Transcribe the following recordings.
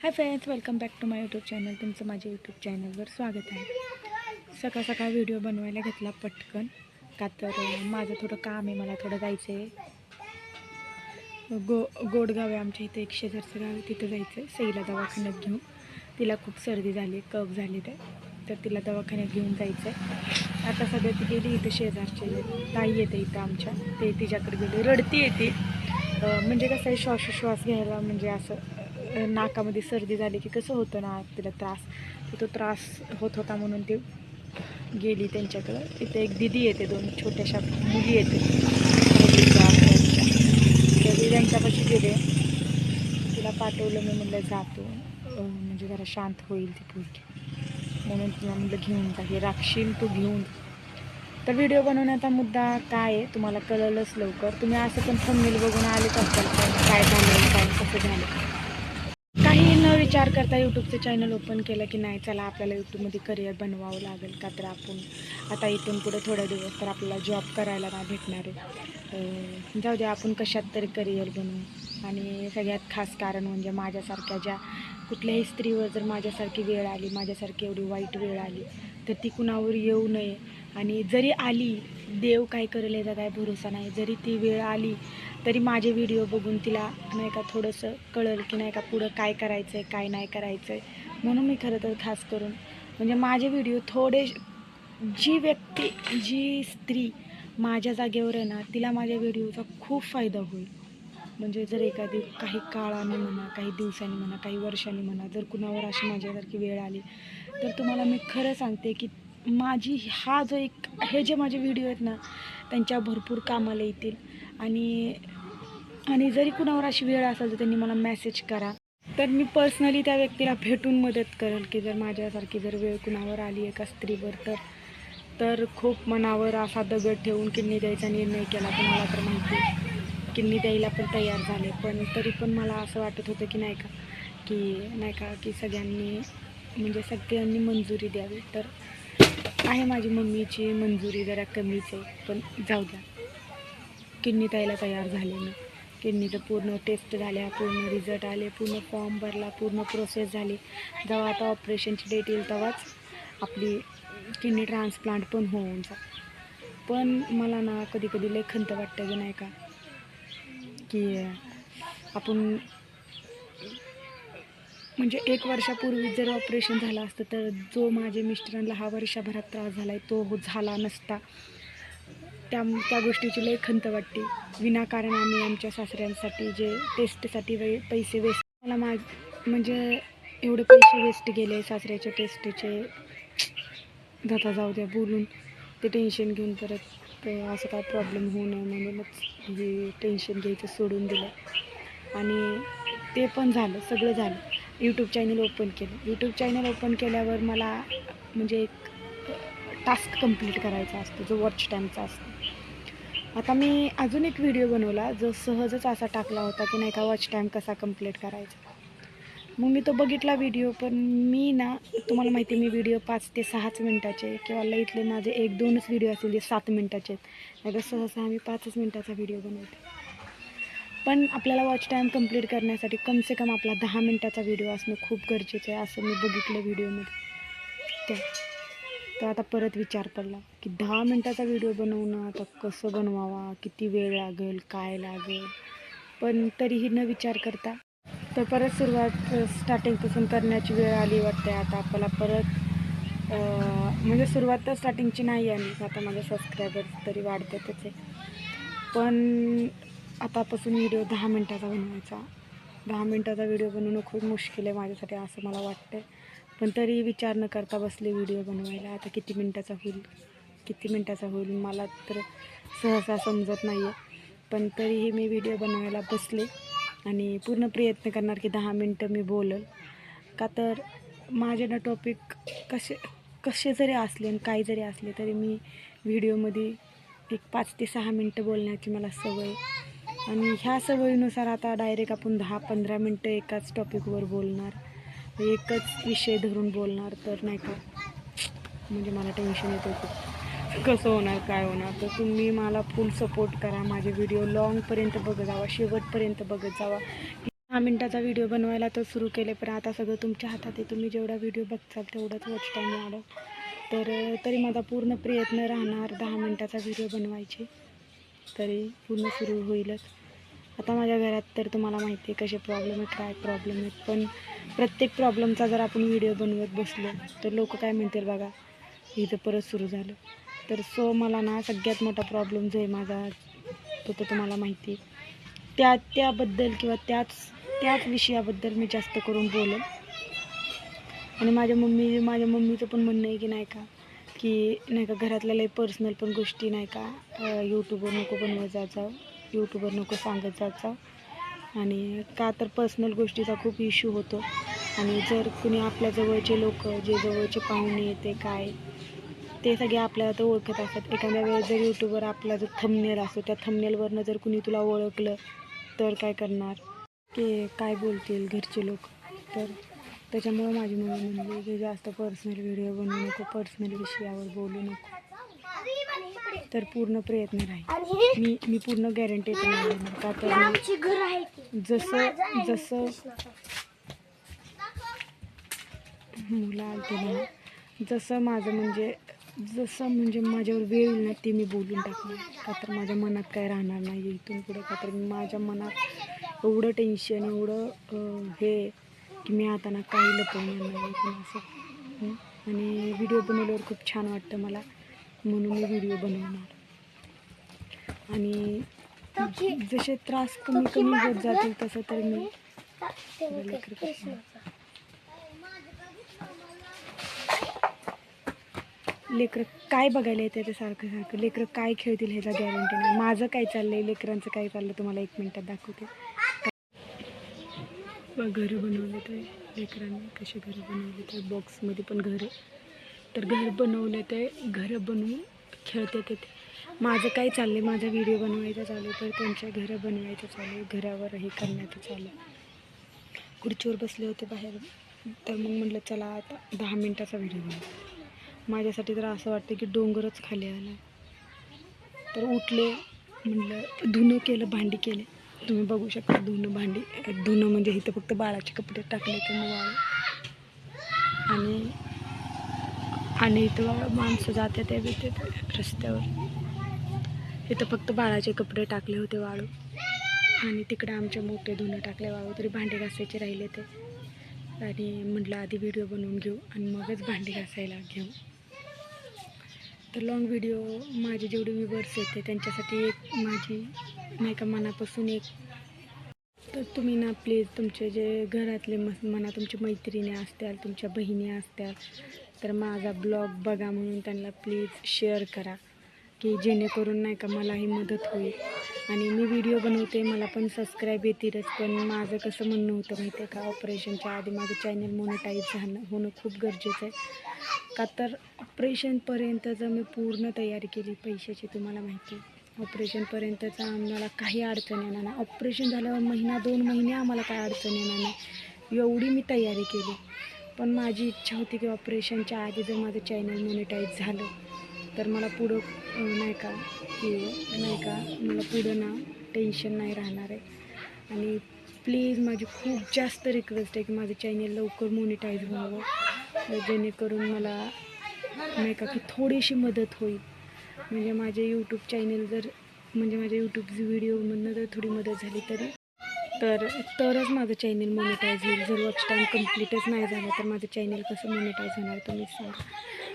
Hi friends welcome back to my YouTube channel तुमचं माझ्या YouTube चॅनलवर स्वागत आहे. सकाळ सकाळ व्हिडिओ बनवायला घेतला पटकन. का तर माझं थोडं काम आहे मला थोडं जायचं आहे गो गोडगाव आहे आमच्या इथे एक शेजारचं गाव आहे तिथं जायचं आहे सईला दवाखान्यात घेऊन. तिला खूप सर्दी झाली कफ झाली ते तर तिला दवाखान्यात घेऊन जायचं आहे आता सध्या ती गेली इथं शेजारचे. ताई येते इथं आमच्या. ते तिच्याकडे गेली. रडती येते म्हणजे कसं आहे श्वासोश्वास घ्यायला म्हणजे असं नाकामध्ये सर्दी झाली की कसं होतं ना तिला त्रास. तर तो त्रास होत होता म्हणून ती गेली त्यांच्याकडं. तिथे एक दिदी येते दोन छोट्याशा मुली येते. तर त्यांच्यापाशी गेले. तिला पाठवलं मी म्हणलं जातो. म्हणजे जरा शांत होईल ती पूर्वी म्हणून तिला म्हणलं घेऊन जा हे राखशील तू घेऊन. तर व्हिडिओ बनवण्याचा मुद्दा काय आहे? तुम्हाला कळलंच लवकर. तुम्ही असं पण थंबनेल बघून आलेच असाल पण काय झालं? काय कसं झालं? विचार करता यूट्यूबचं चॅनल ओपन केलं की नाही चला आपल्याला यूट्यूबमध्ये करिअर बनवावं लागेल का तर आपण आता इथून पुढे थोड्या दिवस तर आपल्याला जॉब करायला नाही भेटणार आहे. जाऊ दे आपण कशात तरी करिअर बनवू. आणि सगळ्यात खास कारण म्हणजे माझ्यासारख्या ज्या कुठल्याही स्त्रीवर जर माझ्यासारखी वेळ आली माझ्यासारखी एवढी वाईट वेळ आली तर ती कुणावर येऊ नये. आणि जरी आली देव काय करेल याचा काय भरोसा नाही. जरी ती वेळ आली तरी माझे व्हिडिओ बघून तिला नाही का थोडंसं कळेल की नाही का पुढं काय करायचं आहे काय नाही करायचं आहे म्हणून मी खरं तर खास करून म्हणजे माझे व्हिडिओ थोडे जी व्यक्ती जी स्त्री माझ्या जागेवर आहे ना तिला माझ्या व्हिडिओचा खूप फायदा होईल. म्हणजे जर एखादी काही काळाने म्हणा काही दिवसांनी म्हणा काही वर्षांनी म्हणा जर कुणावर अशी माझ्यासारखी वेळ आली तर तुम्हाला मी खरं सांगते की माझी हा जो एक हे जे माझे व्हिडिओ आहेत ना त्यांच्या भरपूर कामाला येतील. आणि आणि जरी कुणावर अशी वेळ असेल तर त्यांनी मला मेसेज करा. तर मी पर्सनली त्या व्यक्तीला भेटून मदत करेल की जर माझ्यासारखी जर वेळ कुणावर आली एका स्त्रीवर तर. तर खूप मनावर असा दगड ठेवून किडनी द्यायचा निर्णय केला पण मला तर माहिती किडनी द्यायला पण तयार झाले पण तरी पण मला असं वाटत होतं की नाही का की नाही का की सगळ्यांनी म्हणजे सगळ्यांनी मंजुरी द्यावी. तर आहे माझी मम्मीची मंजुरी जरा कमीच आहे पण जाऊ द्या. किडनी त्यायला तयार झाले मी किडनीचं पूर्ण टेस्ट झाल्या पूर्ण रिझल्ट आले पूर्ण फॉर्म भरला पूर्ण प्रोसेस झाली. जेव्हा आता ऑपरेशनची डेट येईल तेव्हाच आपली किडनी ट्रान्सप्लांट पण होऊन जा पण मला ना कधी कधी लय खंत वाटतं की नाही का? की आपण म्हणजे एक वर्षापूर्वी जर ऑपरेशन झालं असतं तर जो माझ्या मिस्टरांना हा वर्षभरात त्रास झाला आहे तो झाला नसता. त्या त्या गोष्टीची लई खंत वाटते. विनाकारण आम्ही आमच्या सासऱ्यांसाठी जे टेस्टसाठी वे पैसे वेस्ट मला मा म्हणजे एवढे पैसे वेस्ट गेले सासऱ्याच्या टेस्टचे जाता जाऊ द्या बोलून ते टेन्शन घेऊन परत ते असं काय प्रॉब्लेम होऊ नये म्हणूनच हे टेन्शन घ्यायचं सोडून दिलं. आणि ते पण झालं सगळं झालं. यूट्यूब चॅनल ओपन केलं. यूट्यूब चॅनल ओपन केल्यावर मला म्हणजे एक टास्क कंप्लीट करायचा असतो जो वॉच टाईमचा असतो. आता मी अजून एक व्हिडिओ बनवला जो सहजच असा टाकला होता की नाही का वॉच टाईम कसा कंप्लीट करायचा. मग मी तो बघितला व्हिडिओ पण मी ना तुम्हाला माहिती आहे, मी व्हिडिओ पाच ते सहाच मिनटाचे किंवा लईतले माझे एक दोनच व्हिडिओ असतील जे सात मिनटाचे आहेत. नाही तर सहसा आम्ही पाचच मिनटाचा व्हिडिओ बनवते. पण आपल्याला वॉच टाईम कंप्लीट करण्यासाठी कमसे कम आपला दहा मिनटाचा व्हिडिओ असणं खूप गरजेचं आहे असं मी बघितलं व्हिडिओमध्ये त्या तर आता परत विचार पडला की दहा मिनटाचा व्हिडिओ बनवणं आता कसं बनवावा किती वेळ लागेल काय लागेल? पण तरीही न विचार करता. तर परत सुरुवात स्टार्टिंगपासून करण्याची वेळ आली वाटते. आता आपल्याला परत म्हणजे सुरुवात तर स्टार्टिंगची नाही आली. आता माझे सबस्क्रायबर्स तरी वाढतातच आहे. पण आतापासून व्हिडिओ दहा मिनटाचा बनवायचा. दहा मिनटाचा व्हिडिओ बनवणं खूप मुश्किल आहे माझ्यासाठी असं मला वाटतं पण तरी विचार न करता बसले व्हिडिओ बनवायला. आता किती मिनटाचा होईल? किती मिनटाचा होईल? मला तर सहसा समजत नाही आहे पण तरीही मी व्हिडिओ बनवायला बसले आणि पूर्ण प्रयत्न करणार की दहा मिनटं मी बोलल. का तर माझे ना टॉपिक कसे कसे जरी असले आणि काही जरी असले तरी मी व्हिडिओमध्ये एक पाच ते सहा मिनटं बोलण्याची मला सवय आहे. आणि ह्या सवयीनुसार आता डायरेक्ट आपण दहा पंधरा मिनटं एकाच टॉपिकवर बोलणार. एकच विषय धरून बोलणार तर नाही का? म्हणजे मला टेन्शन येतं खूप. कसं होणार काय होणार? तर तुम्ही मला फुल सपोर्ट करा. माझे व्हिडिओ लॉंगपर्यंत बघत जावा शेवटपर्यंत बघत जावा. दहा मिनटाचा व्हिडिओ बनवायला तर सुरू केले पण आता सगळं तुमच्या हातात आहे तुम्ही जेवढा व्हिडिओ बघताल तेवढाच वॉच टाईम वाढेल तर तरी माझा पूर्ण प्रयत्न राहणार दहा मिनटाचा व्हिडिओ बनवायचे. तरी पूर्ण सुरू होईलच. आता माझ्या घरात तर तुम्हाला माहिती आहे कसे प्रॉब्लेम आहेत काय प्रॉब्लेम आहेत. पण प्रत्येक प्रॉब्लेमचा जर आपण व्हिडिओ बनवत बसलो तर लोक काय म्हणतील बघा इथं परत सुरू झालं. तर सो मला ना सगळ्यात मोठा प्रॉब्लेम जो आहे माझा तो तर तुम्हाला माहिती आहे. त्या त्याबद्दल किंवा त्याच त्याच विषयाबद्दल मी जास्त करून बोलेन. आणि माझ्या मम्मी माझ्या मम्मीचं पण म्हणणं आहे की नाही का की नाही का घरातल्या लई पर्सनल पण गोष्टी नाही का? यूट्यूबवर नको बनवत जायचं यूट्यूबवर नको सांगत जायचं. आणि का तर पर्सनल गोष्टीचा खूप इश्यू होतो. आणि जर कुणी आपल्या जवळचे लोक जे जवळचे पाहुणे येते काय ते सगळे आपल्याला तर ओळखत असतात. एखाद्या वेळेस जर यूट्यूबवर आपला जर थमनेल असतो त्या थमनेलवरनं जर कुणी तुला ओळखलं तर काय करणार? की काय बोलतील घरचे लोक? तर त्याच्यामुळं माझी मम्मी म्हणली की जास्त पर्सनल व्हिडिओ बनवू नको पर्सनल विषयावर बोलू नको. तर पूर्ण प्रयत्न राहील. मी मी पूर्ण गॅरंटी का? तर जसं जसं मुलं आलते ना जसं माझं म्हणजे जसं म्हणजे माझ्यावर वेळ येईल ना ते मी बोलून टाकणार. का तर माझ्या मनात काय राहणार नाही इथून पुढे का तर माझ्या मनात एवढं टेन्शन एवढं हे की मी आता ना काही लपवणार नाही पण असं. आणि व्हिडिओ बनवल्यावर खूप छान वाटतं मला. म्हणून मी व्हिडिओ बनवणार. आणि जसे त्रास कमी कमी होत जातील तसं तर मी लेकरं लेकरं काय बघायला येते ते सारखं सारखं? लेकरं काय खेळतील ह्याचा गॅरंटी नाही. माझं काय चाललंय? लेकरांचं काय चाललं? तुम्हाला एक मिनटात दाखवते. घरं बनवले ते लेकरांनी कसे घरं बनवले ते बॉक्समध्ये पण घरं तर घर बनवले ते घरं बनवून खेळते ते. माझं काय चाललं आहे माझा व्हिडिओ बनवायचा चालू आहे तर त्यांच्या घरं बनवायचं चालू आहे घरावर हे करण्याचं चालू आहे. खुर्चीवर बसले होते बाहेर. तर मग म्हटलं चला आता दहा मिनटाचा व्हिडिओ बनव. माझ्यासाठी तर असं वाटतं की डोंगरच खाली आला. तर उठले म्हणलं धुणं केलं भांडी केले. तुम्ही बघू शकता धुणं भांडी. धुणं म्हणजे इथं फक्त बाळाचे कपडे टाकले ते मग वाळू. आणि आणि इथं माणसं जाते ते रस्त्यावर. इथं फक्त बाळाचे कपडे टाकले होते वाळू. आणि तिकडे आमचे मोठे धुणं टाकले वाळू तरी भांडे घासायचे राहिले ते. आणि म्हटलं आधी व्हिडिओ बनवून घेऊ आणि मगच भांडी घासायला घेऊ. तर लॉंग व्हिडिओ माझे जेवढे व्ह्यूवर्स आहेत ते त्यांच्यासाठी एक माझी नाही का मनापासून एक. तर तुम्ही ना प्लीज तुमचे जे घरातले मस म्हणा तुमच्या मैत्रिणी असत्याल तुमच्या बहिणी असत्याल तर माझा ब्लॉग बघा म्हणून त्यांना प्लीज शेअर करा. की जेणेकरून नाही का मलाही मदत होईल. आणि मी व्हिडिओ बनवते मला पण सबस्क्राईब येतीलच. पण माझं कसं म्हणणं होतं माहिती आहे का ऑपरेशनच्या आधी माझं चॅनल मोनिटाईज झालं होणं खूप गरजेचं आहे. का तर ऑपरेशनपर्यंतचं मी पूर्ण तयारी केली पैशाची तुम्हाला माहिती आहे. ऑपरेशनपर्यंतचं आम्हाला काही अडचण येणार नाही. ऑपरेशन झाल्यावर महिना दोन महिने आम्हाला काय अडचण येणार नाही. एवढी मी तयारी केली. पण माझी इच्छा होती की ऑपरेशनच्या आधी जर माझं चॅनल मोनिटाईज झालं तर मला पुढं नाही का की नाही का मला पुढं ना टेन्शन नाही राहणार आहे. आणि प्लीज माझी खूप जास्त रिक्वेस्ट आहे की माझं चॅनल लवकर मोनिटाईज व्हावं. जेणेकरून मला नाही का की थोडीशी मदत होईल. म्हणजे माझे यूट्यूब चॅनल जर म्हणजे माझ्या यूट्यूबचे व्हिडिओमधनं जर थोडी मदत झाली तरी. तर तरच माझं चॅनल मोनिटाईज होईल. जर वॉच टाईम कम्प्लीटच नाही झालं तर माझं चॅनल कसं मोनिटाईज होणार तुम्ही सांगा.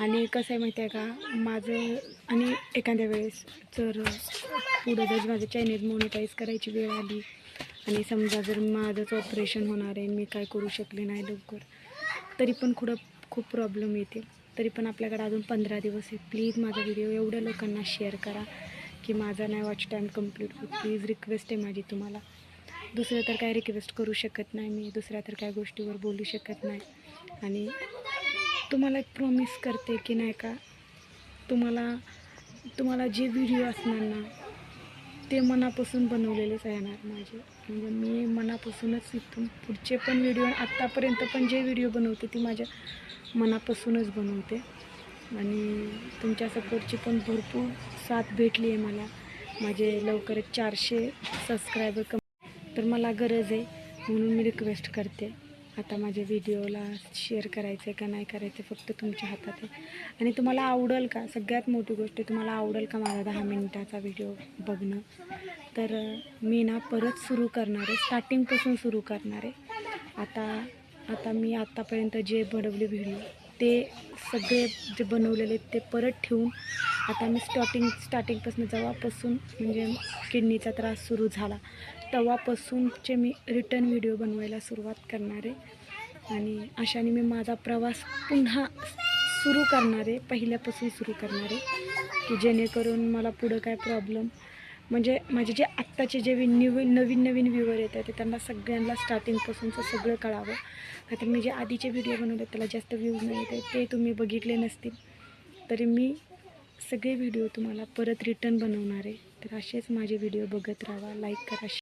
आणि कसं आहे माहिती आहे का? माझं आणि एखाद्या वेळेस जर पुढं जर माझं चॅनेल मोनिटाईज करायची वेळ आली आणि समजा जर माझंच ऑपरेशन होणार आहे मी काय करू शकले नाही लवकर तरी पण खुडं खूप प्रॉब्लेम येतील. तरी पण आपल्याकडे अजून पंधरा दिवस आहे प्लीज माझा व्हिडिओ एवढ्या लोकांना शेअर करा की माझा नाही वॉच टाईम कंप्लीट होत. प्लीज रिक्वेस्ट आहे माझी तुम्हाला. दुसरं तर काय रिक्वेस्ट करू शकत नाही मी. दुसऱ्या तर काय गोष्टीवर बोलू शकत नाही. आणि तुम्हाला एक प्रॉमिस करते की नाही का? तुम्हाला तुम्हाला जे व्हिडिओ असणार ना ते मनापासून बनवलेलेच येणार माझे. म्हणजे मी मनापासूनच इथून पुढचे पण व्हिडिओ आत्तापर्यंत पण जे व्हिडिओ बनवते ती माझ्या मनापासूनच बनवते. आणि तुमच्या सपोर्टची पण भरपूर साथ भेटली आहे मला. माझे लवकरच चारशे सबस्क्रायबर कम तर मला गरज आहे म्हणून मी रिक्वेस्ट करते. आता माझ्या व्हिडिओला शेअर करायचं आहे का नाही करायचं फक्त तुमच्या हातात आहे. आणि तुम्हाला आवडेल का? सगळ्यात मोठी गोष्ट तुम्हाला आवडेल का माझा दहा मिनिटाचा व्हिडिओ बघणं? तर मी ना परत सुरू करणार आहे. स्टार्टिंगपासून सुरू करणार आहे. आता आता मी आत्तापर्यंत जे बनवले व्हिडिओ ते सगळे जे बनवलेले ते परत ठेवून आता मी स्टार्टिंग स्टार्टिंगपासून जेव्हापासून म्हणजे किडनीचा त्रास सुरू झाला. तेव्हापासूनचे मी रिटर्न व्हिडिओ बनवायला सुरुवात करणार. आहे आणि अशाने मी माझा प्रवास पुन्हा सुरू करणार आहे पहिल्यापासून सुरू करणार आहे की जेणेकरून मला पुढं काय प्रॉब्लेम म्हणजे माझे जे आत्ताचे जे वि- नवीन नवीन नवीन व्ह्यूवर येत आहेत ते त्यांना सगळ्यांना स्टार्टिंगपासूनचं सगळं कळावं. आता मी जे आधीचे व्हिडिओ बनवले त्याला जास्त व्ह्यूज नाही येत ते तुम्ही बघितले नसतील. तरी मी सगळे व्हिडिओ तुम्हाला परत रिटर्न बनवणार. आहे तर असेच माझे व्हिडिओ बघत राहा लाईक करा